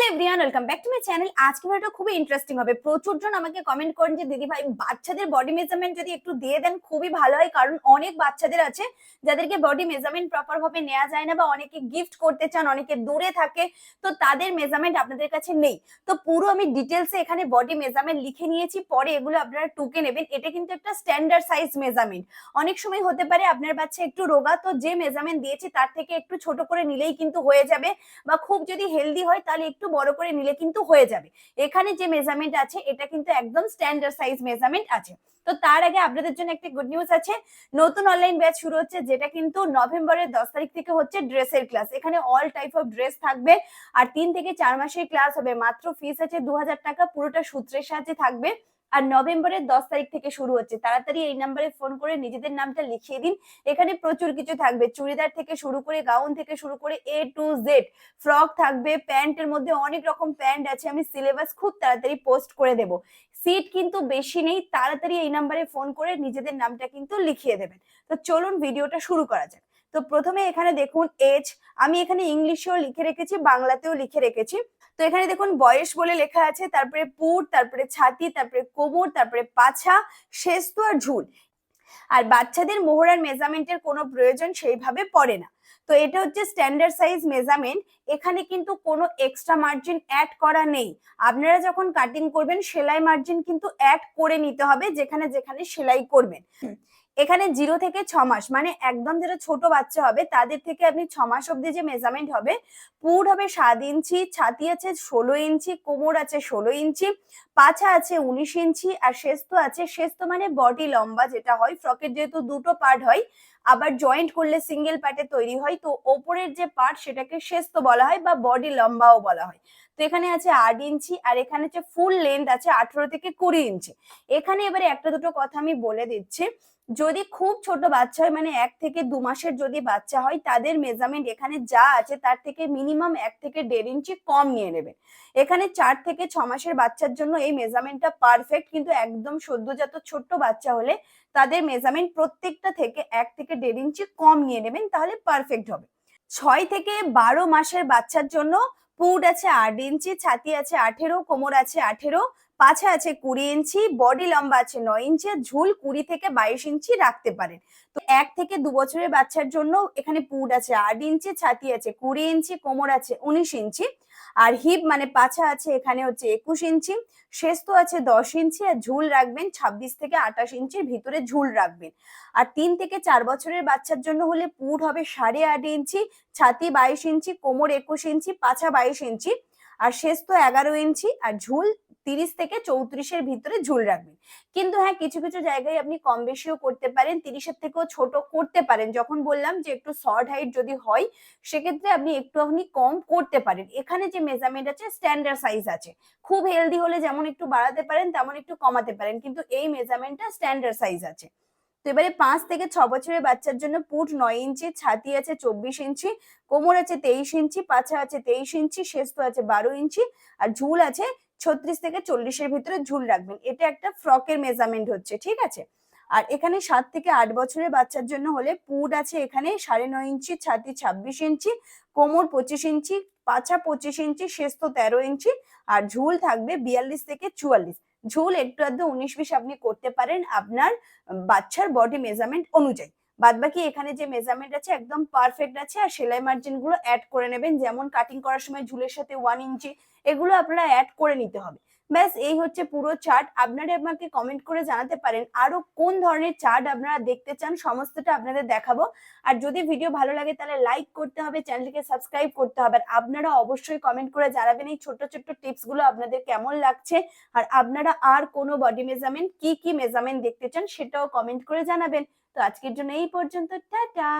Hello everyone welcome back to my channel আজকে ভিডিওটা খুবই ইন্টারেস্টিং হবে। প্রচুর জন আমাকে কমেন্ট করেন যে, দিদি ভাই, বাচ্চাদের বডি মেজারমেন্ট যদি একটু দিয়ে দেন, খুবই ভালো হয়। কারণ অনেক বাচ্চাদের আছে যাদেরকে বডি মেজারমেন্ট প্রপার ভাবে নেওয়া যায় না বা অনেকে গিফট করতে চান, অনেকে দূরে থাকে, তো তাদের মেজারমেন্ট আপনাদের কাছে নেই। তো পুরো আমি ডিটেলসে এখানে বডি মেজারমেন্ট লিখে নিয়েছি, পরে এগুলো আপনারা টুকে নেবেন। এটা কিন্তু একটা স্ট্যান্ডার্ড সাইজ মেজারমেন্ট অনেক সময় হতে পারে আপনার বাচ্চা একটু রোগা, তো যে মেজারমেন্ট দিয়েছি তার থেকে একটু ছোট করে নিলেই কিন্তু হয়ে যাবে বা খুব যদি হেলদি হয় তাহলে একটু বড় করে নিলে কিন্তু হয়ে যাবে। এখানে যে মেজারমেন্ট আছে, এটা কিন্তু একদম স্ট্যান্ডার্ড সাইজ মেজারমেন্ট আছে। তো তার আগে আপনাদের জন্য একটা গুড নিউজ আছে। নতুন অনলাইন ব্যাচ শুরু হচ্ছে, যেটা কিন্তু নভেম্বরের দশ তারিখ থেকে হচ্ছে ড্রেসের ক্লাস এখানে অল টাইপ অফ ড্রেস থাকবে আর তিন থেকে চার মাসের ক্লাস হবে। মাত্র ফিস আছে দু হাজার টাকা, পুরোটা সূত্রের সাহায্যে থাকবে। আর নভেম্বরের দশ তারিখ থেকে শুরু হচ্ছে। তাড়াতাড়ি এই নাম্বারে ফোন করে নিজেদের নামটা লিখিয়ে দিন। এখানে প্রচুর কিছু থাকবে। চুড়িদার থেকে শুরু করে গাউন থেকে শুরু করে এ টু জেড ফ্রক থাকবে প্যান্টের মধ্যে অনেক রকম প্যান্ট আছে। আমি সিলেবাস খুব তাড়াতাড়ি পোস্ট করে দেব। সিট কিন্তু বেশি নেই। তাড়াতাড়ি এই নাম্বারে ফোন করে নিজেদের নামটা কিন্তু লিখিয়ে দেবেন। তো চলুন ভিডিওটা শুরু করা যাক। তো প্রথমে এখানে দেখুন এজ আমি এখানে ইংলিশেও লিখে রেখেছি, বাংলাতেও লিখে রেখেছি। তো এখানে দেখুন বয়স বলে লেখা আছে, তারপরে পুর, তারপরে ছাতি, তারপরে কোমর, তারপরে পাছা শেস্ত আর ঝুল। আর বাচ্চাদের মোহরার মেজারমেন্টের কোনো প্রয়োজন সেইভাবে পড়ে না। তো এটা হচ্ছে স্ট্যান্ডার্ড সাইজ মেজারমেন্ট এখানে কিন্তু কোনো এক্সট্রা মার্জিন অ্যাড করা নেই। আপনারা যখন কাটিং করবেন, সেলাই মার্জিন কিন্তু অ্যাড করে নিতে হবে, যেখানে যেখানে সেলাই করবেন। এখানে জিরো থেকে ছ মাস মানে একদম যারা ছোট বাচ্চা হবে, তাদের থেকে আপনি ছ মাস অব্দি যে মেজারমেন্ট হবে, পুর হবে সাত ইঞ্চি, ছাতি আছে ষোলো ইঞ্চি, কোমর আছে ষোলো ইঞ্চি, পাছা আছে উনিশ ইঞ্চি, আর শেস্ত আছে শেস্ত মানে বডি লম্বা যেটা হয় ফ্রকের যেহেতু দুটো পার্ট হয়, আবার জয়েন্ট করলে সিঙ্গেল পার্টে তৈরি হয়, তো ওপরের যে পার্ট সেটাকে শেস্ত বলা হয় বা বডি লম্বাও বলা হয়। তো এখানে আছে আট ইঞ্চি, আর এখানে হচ্ছে ফুল লেন্থ আছে আঠেরো থেকে কুড়ি ইঞ্চি। এখানে এবারে একটা দুটো কথা আমি বলে দিচ্ছি যদি খুব ছোট বাচ্চা হয় মানে এক থেকে দু মাসের যদি বাচ্চা হয়, তাদের মেজারমেন্ট এখানে যা আছে, তার থেকে মিনিমাম এক থেকে দেড় ইঞ্চি কম নিয়ে নেবেন এখানে চার থেকে ছ মাসের বাচ্চার জন্য এই মেজারমেন্টটা পারফেক্ট কিন্তু একদম সদ্যজাত ছোট্ট বাচ্চা হলে তাদের মেজারমেন্ট প্রত্যেকটা থেকে এক থেকে দেড় ইঞ্চি কম নিয়ে নেবেন, তাহলে পারফেক্ট হবে। ছয় থেকে বারো মাসের বাচ্চার জন্য পুট আছে আট ইঞ্চি, ছাতি আছে আঠেরো, কোমর আছে আঠেরো পাছা আছে কুড়ি ইঞ্চি, বডি লম্বা আছে নয় ইঞ্চি, আর ঝুল কুড়ি থেকে বাইশ ইঞ্চি রাখতে পারেন। তো এক থেকে দু বছরের বাচ্চার জন্য এখানে পুট আছে, আট ইঞ্চি, ছাতি আছে, কুড়ি ইঞ্চি, কোমর আছে, উনিশ ইঞ্চি। আর হিপ মানে পাছা আছে এখানে হচ্ছে একুশ ইঞ্চি শেষ তো আছে দশ ইঞ্চি, আর ঝুল রাখবেন ছাব্বিশ থেকে আঠাশ ইঞ্চির ভিতরে ঝুল রাখবেন। আর তিন থেকে চার বছরের বাচ্চার জন্য হলে পুট হবে সাড়ে আট ইঞ্চি, ছাতি বাইশ ইঞ্চি, কোমর একুশ ইঞ্চি, পাছা বাইশ ইঞ্চি। আর শেষ তো এগারো ইঞ্চি, আর ঝুল তিরিশ থেকে চৌত্রিশের ভিতরে ঝুল রাখবেন। কিন্তু হ্যাঁ কিছু কিছু জায়গায় আপনি কম বেশিও করতে পারেন, তিরিশের থেকেও ছোট করতে পারেন। যখন বললাম যে একটু শর্ট হাইট যদি হয়, সেক্ষেত্রে আপনি একটুখানি কম করতে পারেন। এখানে যে মেজারমেন্ট আছে স্ট্যান্ডার্ড সাইজ আছে। খুব হেলদি হলে যেমন একটু বাড়াতে পারেন, তেমন একটু কমাতে পারেন। কিন্তু এই মেজারমেন্টটা স্ট্যান্ডার্ড সাইজ আছে। তো এবারে পাঁচ থেকে ছ বছরের বাচ্চার জন্য পুট নয় ইঞ্চি, ছাতি আছে চব্বিশ ইঞ্চি, কোমর আছে তেইশ ইঞ্চি, পাছা আছে তেইশ ইঞ্চি শেস্ত আছে বারো ইঞ্চি, আর ঝুল আছে ছত্রিশ থেকে চল্লিশের ভিতরে ঝুল রাখবেন। এটা একটা ফ্রকের মেজারমেন্ট হচ্ছে, ঠিক আছে? আর এখানে সাত থেকে আট বছরের বাচ্চার জন্য হলে পুট আছে এখানে, সাড়ে নয় ইঞ্চি, ছাতি ছাব্বিশ ইঞ্চি, কোমর পঁচিশ ইঞ্চি, পাছা পঁচিশ ইঞ্চি শেস্ত তেরো ইঞ্চি, আর ঝুল থাকবে বিয়াল্লিশ থেকে চুয়াল্লিশ। ঝুল একটু আধটু উনিশ বিশ আপনি করতে পারেন আপনার বাচ্চার বডি মেজারমেন্ট অনুযায়ী। বাদ বাকি এখানে যে মেজারমেন্ট আছে একদম পারফেক্ট আছে, আর সেলাই মার্জিনগুলো অ্যাড করে নেবেন। যেমন কাটিং করার সময় ঝুলের সাথে ওয়ান ইঞ্চি এগুলো আপনারা অ্যাড করে নিতে হবে। ব্যাস, এই হচ্ছে পুরো চার্ট আপনারা আমাকে কমেন্ট করে জানাতে পারেন আরও কোন ধরনের চার্ট আপনারা দেখতে চান, সমস্তটা আপনাদের দেখাবো। আর যদি ভিডিও ভালো লাগে তাহলে লাইক করতে হবে চ্যানেলটিকে সাবস্ক্রাইব করতে হবে। আর আপনারা অবশ্যই কমেন্ট করে জানাবেন এই ছোট ছোট টিপসগুলো আপনাদের কেমন লাগছে। আর আপনারা আর কোনো বডি মেজারমেন্ট কি কি মেজারমেন্ট দেখতে চান সেটাও কমেন্ট করে জানাবেন। তো আজকের জন্য এই পর্যন্ত, টাটা!